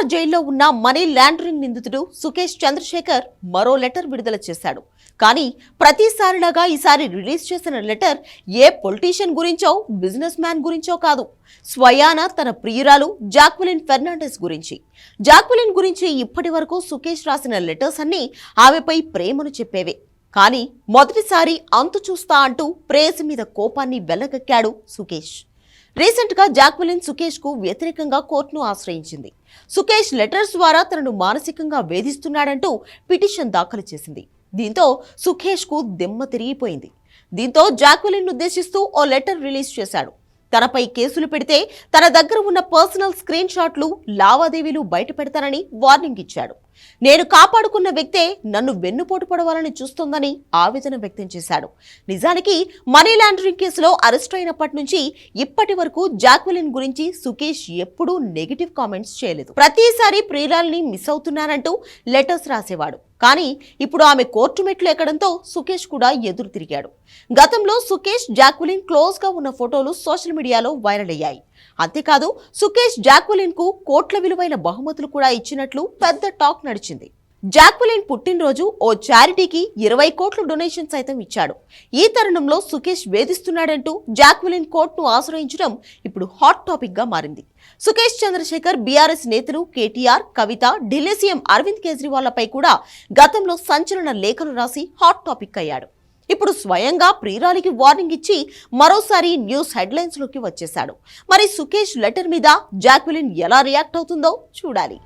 తీహార్ జైల్లో ఉన్న money laundering నిందితుడు సుకేష్ చంద్రశేఖర్ మరో లెటర్ విడుదల చేశాడు. కానీ ప్రతిసారిలాగా ఈసారి రిలీజ్ చేసిన లెటర్ ఏ పొలిటీషియన్ గురించో బిజినెస్ మ్యాన్ గురించో కాదు. స్వయాన తన ప్రియురాలు జాక్వెలిన్ ఫెర్నాండెస్ గురించి. జాక్వెలిన్ గురించి ఇప్పటి వరకు సుకేష్ రాసిన లెటర్స్ అన్నీ ఆమెపై ప్రేమను చెప్పేవే. కానీ మొదటిసారి అంతు చూస్తా అంటూ ప్రేయసి మీద కోపాన్ని వెళ్ళగక్కాడు సుకేష్. రీసెంట్గా జాక్వెలిన్ సుకేష్కు వ్యతిరేకంగా కోర్టును ఆశ్రయించింది. సుకేష్ లెటర్స్ ద్వారా తనను మానసికంగా వేధిస్తున్నాడంటూ పిటిషన్ దాఖలు చేసింది. దీంతో సుఖేష్కు దిమ్మ తిరిగిపోయింది. దీంతో జాక్వెలిన్ ఉద్దేశిస్తూ ఓ లెటర్ రిలీజ్ చేశాడు. తనపై కేసులు పెడితే తన దగ్గర ఉన్న పర్సనల్ స్క్రీన్ షాట్లు లావాదేవీలు బయటపెడతానని వార్నింగ్ ఇచ్చాడు. నేను కాపాడుకున్న వ్యక్తే నన్ను వెన్నుపోటు పడవాలని చూస్తోందని ఆవేదన వ్యక్తం చేశాడు. నిజానికి మనీ లాండరింగ్ కేసులో అరెస్ట్ అయినప్పటి నుంచి ఇప్పటి వరకు జాక్వెలిన్ గురించి సుకేష్ ఎప్పుడూ నెగిటివ్ కామెంట్స్ చేయలేదు. ప్రతిసారి ప్రియురాల్ని మిస్ అవుతున్నానంటూ లెటర్స్ రాసేవాడు. కానీ ఇప్పుడు ఆమె కోర్టు మెట్లు ఎక్కడంతో సుకేష్ కూడా ఎదురు తిరిగాడు. గతంలో సుకేష్ జాక్విలిన్ క్లోజ్గా ఉన్న ఫోటోలు సోషల్ మీడియాలో వైరల్ అయ్యాయి. అంతేకాదు సుకేష్ జాక్వెలిన్కు కోట్ల విలువైన బహుమతులు కూడా ఇచ్చినట్లు పెద్ద టాక్ నడిచింది. జాక్వెలిన్ పుట్టినరోజు ఓ చారిటీకి ఇరవై కోట్ల డొనేషన్ సైతం ఇచ్చాడు. ఈ తరుణంలో సుకేష్ వేధిస్తున్నాడంటూ జాక్వెలిన్ కోర్టును ఆశ్రయించడం ఇప్పుడు హాట్ టాపిక్గా మారింది. సుకేష్ చంద్రశేఖర్ బీఆర్ఎస్ నేతలు కేటీఆర్ కవిత ఢిల్లీ సీఎం అరవింద్ కేజ్రీవాళ్ళపై కూడా గతంలో సంచలన లేఖలు రాసి హాట్ టాపిక్ అయ్యాడు. ఇప్పుడు స్వయంగా ప్రియురాలికి వార్నింగ్ ఇచ్చి మరోసారి న్యూస్ హెడ్లైన్స్లోకి వచ్చేశాడు. మరి సుకేష్ లెటర్ మీద జాక్విలిన్ ఎలా రియాక్ట్ అవుతుందో చూడాలి.